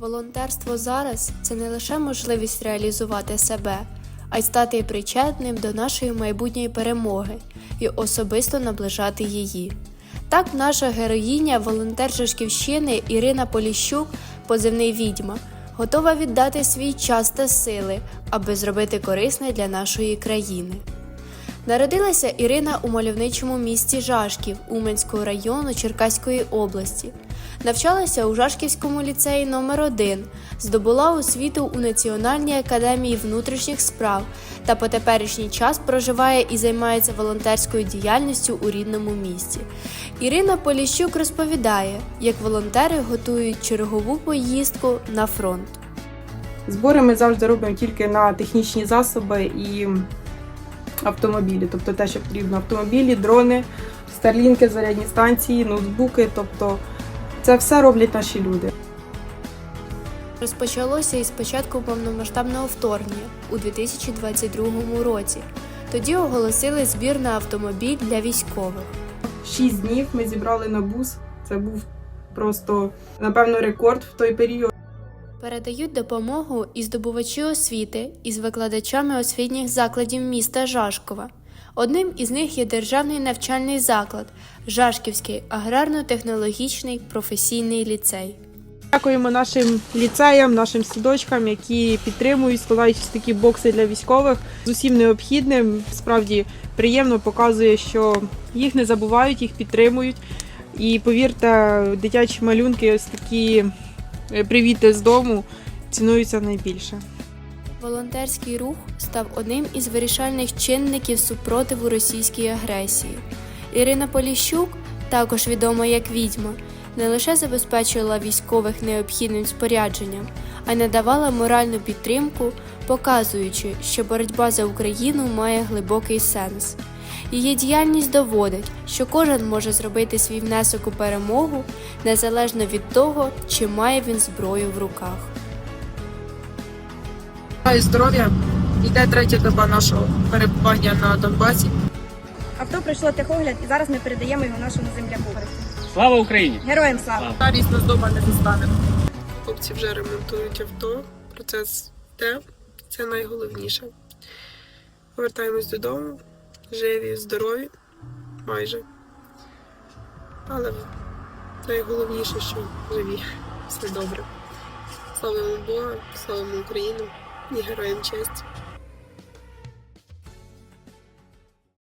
Волонтерство зараз це не лише можливість реалізувати себе, а й стати причетним до нашої майбутньої перемоги і особисто наближати її. Так, наша героїня, волонтер Жашківщини Ірина Поліщук, позивний відьма, готова віддати свій час та сили, аби зробити корисне для нашої країни. Народилася Ірина у мальовничому місті Жашків Уменського району Черкаської області. Навчалася у Жашківському ліцеї номер 1 здобула освіту у Національній академії внутрішніх справ та по теперішній час проживає і займається волонтерською діяльністю у рідному місті. Ірина Поліщук розповідає, як волонтери готують чергову поїздку на фронт. Збори ми завжди робимо тільки на технічні засоби і автомобілі. Тобто те, що потрібно автомобілі, дрони, старлінки, зарядні станції, ноутбуки. Тобто це все роблять наші люди. Розпочалося із початку повномасштабного вторгнення у 2022 році. Тоді оголосили збір на автомобіль для військових. Шість днів ми зібрали на бус. Це був просто, напевно, рекорд в той період. Передають допомогу і здобувачі освіти із викладачами освітніх закладів міста Жашкова. Одним із них є державний навчальний заклад Жашківський аграрно-технологічний професійний ліцей. Дякуємо нашим ліцеям, нашим садочкам, які підтримують, складають такі бокси для військових з усім необхідним. Справді приємно показує, що їх не забувають, їх підтримують. І повірте, дитячі малюнки, ось такі е, привіти з дому цінуються найбільше. Волонтерський рух став одним із вирішальних чинників супротиву російській агресії. Ірина Поліщук, також відома як відьма, не лише забезпечувала військових необхідним спорядженням, а й надавала моральну підтримку, показуючи, що боротьба за Україну має глибокий сенс. Її діяльність доводить, що кожен може зробити свій внесок у перемогу незалежно від того, чи має він зброю в руках. Бажаю здоров'я. Йде третя доба нашого перебування на Донбасі. Авто пройшло техогляд і зараз ми передаємо його нашому земляку. Слава Україні! Героям слава! Старість нас дома не застане. Хлопці вже ремонтують авто. Процес йде. Це найголовніше. Повертаємось додому. Живі, здорові, майже. Але найголовніше, що живі. Все добре. Славимо Бога, славимо Україну і героям честь.